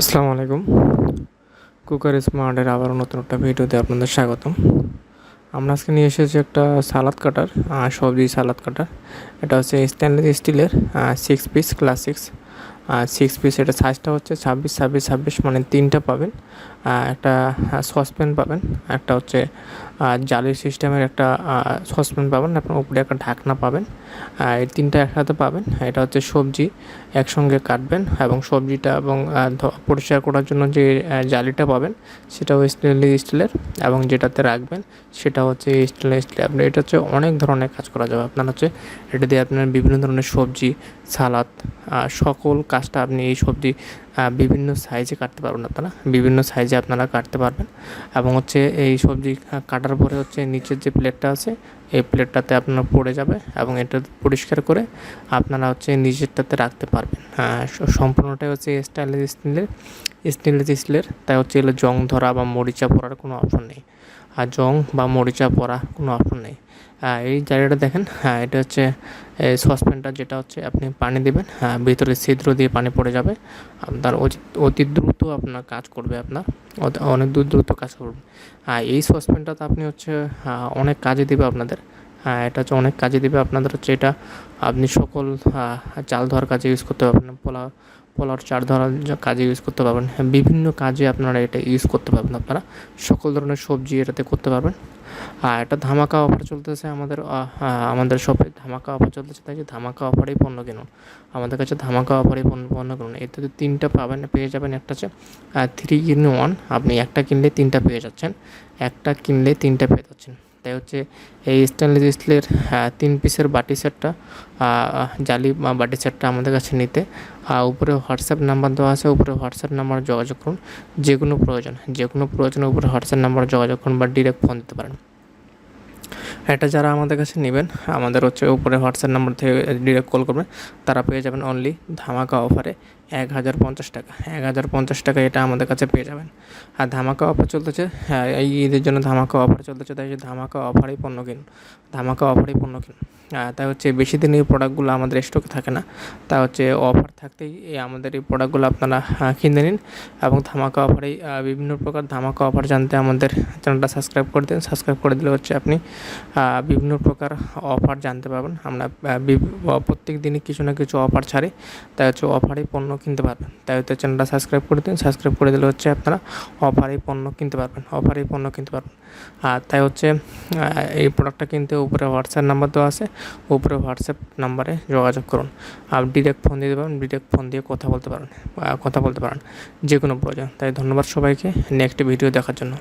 আসসালামু আলাইকুম। কুকার স্মার্টের আবার নতুন একটা ভিডিওতে আপনাদের স্বাগতম। আমরা আজকে নিয়ে এসেছি একটা সালাদ কাটার সবজি সালাদ কাটার। এটা হচ্ছে স্ট্যানলেস স্টিলের six piece class six six piece এটা সাইজটা হচ্ছে ছাব্বিশ ছাব্বিশ ছাব্বিশ মানে তিনটা পাবেন। একটা সসপ্যান পাবেন। একটা হচ্ছে জালির সিস্টেমের একটা সসপ্যান পাবেন। আপনার উপরে একটা ঢাকনা পাবেন। এই তিনটা একসাথে পাবেন। এটা হচ্ছে সবজি, একসঙ্গে কাটবেন এবং সবজিটা এবং পরিষ্কার করার জন্য যে জালিটা পাবেন, সেটাও স্টেনলেস স্টিলের এবং যেটাতে রাখবেন, সেটা হচ্ছে স্টেনলেস স্টিল আপনার এটা হচ্ছে অনেক ধরনের কাজ করা যাবে। আপনার হচ্ছে, এটা দিয়ে আপনার বিভিন্ন ধরনের সবজি, সালাদ সকল কাজটা আপনি এই সবজি বিভিন্ন সাইজে কাটতে পারবেন আপনারা। বিভিন্ন সাইজে আপনারা কাটতে পারবেন। এবং হচ্ছে এই সবজি কাটার পরে হচ্ছে নিচের যে প্লেটটা আছে, এই প্লেটটাতে আপনার পড়ে যাবে এবং এটা পরিষ্কার করে আপনারা হচ্ছে নিজেরটাতে রাখতে পারবেন। হ্যাঁ সম্পূর্ণটাই হচ্ছে স্টাইলেস স্টিলের স্টেনলেস স্টিলের তাই হচ্ছে এগুলো জং ধরা বা মরিচা পড়ার কোনো অপশন নেই। আর জং বা মরিচা পড়া কোনো অপশন নেই। আহ, এই জায়গাটা দেখেন হ্যাঁ এটা হচ্ছে এই সসপ্যানটা যেটা হচ্ছে আপনি পানি দেবেন হ্যাঁ ভিতরে ছিদ্র দিয়ে পানি পড়ে যাবে আপনার অতি দ্রুত আপনার কাজ করবে আপনার অনেক দূর দ্রুত কাজ করবে। হ্যাঁ এই সসপ্যানটাতে আপনি হচ্ছে আহ, অনেক কাজে দেবে আপনাদের হ্যাঁ এটা হচ্ছে অনেক কাজে দেবে আপনাদের হচ্ছে এটা আপনি সকল আহ, চাল ধোয়ার কাজে ইউজ করতে পারবেন পোলা পোলার চাল ধরার কাজে ইউজ করতে পারবেন হ্যাঁ, বিভিন্ন কাজে আপনারা এটা ইউজ করতে পারবেন আপনারা সকল ধরনের সবজি এটাতে করতে পারবেন। আর একটা ধামাকা অফার চলতেছে আমাদের আমাদের শপে ধামাকা অফার চলতেছে, তাই যে ধামাকা অফারেই পণ্য কিনুন। আমাদের কাছে ধামাকা অফারেই পণ্য পণ্য কিনুন। এতে তিনটা পাবেন, পেয়ে যাবেন একটা হচ্ছে থ্রি ইন ওয়ান আপনি একটা কিনলে তিনটা পেয়ে যাচ্ছেন। একটা কিনলে তিনটা পেয়ে যাচ্ছেন। তাই হচ্ছে এই স্টেনলেস স্টিলের তিন পিসের বাটি সেটটা জালি বাটি সেটটা আমাদের কাছে নিতে। উপরে হোয়াটসঅ্যাপ নাম্বার দেওয়া আছে, উপরে হোয়াটসঅ্যাপ নাম্বার যোগাযোগ করুন। যে কোনো প্রয়োজন, যে কোনো প্রয়োজনে উপরে হোয়াটসঅ্যাপ নাম্বার যোগাযোগ করুন বা ডিরেক্ট ফোন দিতে পারেন। এটা যারা আমাদের কাছে নেবেন, আমাদের হচ্ছে উপরে হোয়াটসঅ্যাপ নাম্বার থেকে ডিরেক্ট কল করবেন, তারা পেয়ে যাবেন অনলি ধামাকা অফারে এক হাজার পঞ্চাশ টাকা। এক হাজার পঞ্চাশ টাকা এটা আমাদের কাছে পেয়ে যাবেন। আর ধামাকা অফার চলতেছে হ্যাঁ এই ঈদের জন্য ধামাকা অফার চলতেছে, তাই ধামাকা অফারেই পণ্য কিনুন ধামাকা অফারেই পণ্য কিনুন তাই হচ্ছে বেশি দিন এই প্রোডাক্টগুলো আমাদের স্টকে থাকে না। তা হচ্ছে অফার থাকতেই এই আমাদের এই প্রোডাক্টগুলো আপনারা কিনে নিন এবং ধামাকা অফারেই বিভিন্ন প্রকার ধামাকা অফার জানতে আমাদের চ্যানেলটা সাবস্ক্রাইব করে দিন। সাবস্ক্রাইব করে দিলে হচ্ছে আপনি বিভিন্ন প্রকার অফার জানতে পারবেন। আমরা প্রত্যেক দিনই কিছু না কিছু অফার ছাড়ি। তাই হচ্ছে অফারেই পণ্য কিনতে পারবেন। তাই হচ্ছে চ্যানেলটা সাবস্ক্রাইব করে দিন। সাবস্ক্রাইব করে দিলে হচ্ছে আপনারা অফারেই পণ্য কিনতে পারবেন অফারেই পণ্য কিনতে পারবেন। আর তাই হচ্ছে এই প্রোডাক্টটা কিনতে উপরে হোয়াটসঅ্যাপ নাম্বার দেওয়া আছে। উপরে হোয়াটসঅ্যাপ নাম্বারে যোগাযোগ করুন। আর ডিরেক্ট ফোন দিতে পারেন ডিরেক্ট ফোন দিয়ে কথা বলতে পারেন কথা বলতে পারেন যে কোনো প্রয়োজন। তাই ধন্যবাদ সবাইকে। নেক্সট ভিডিও দেখার জন্য।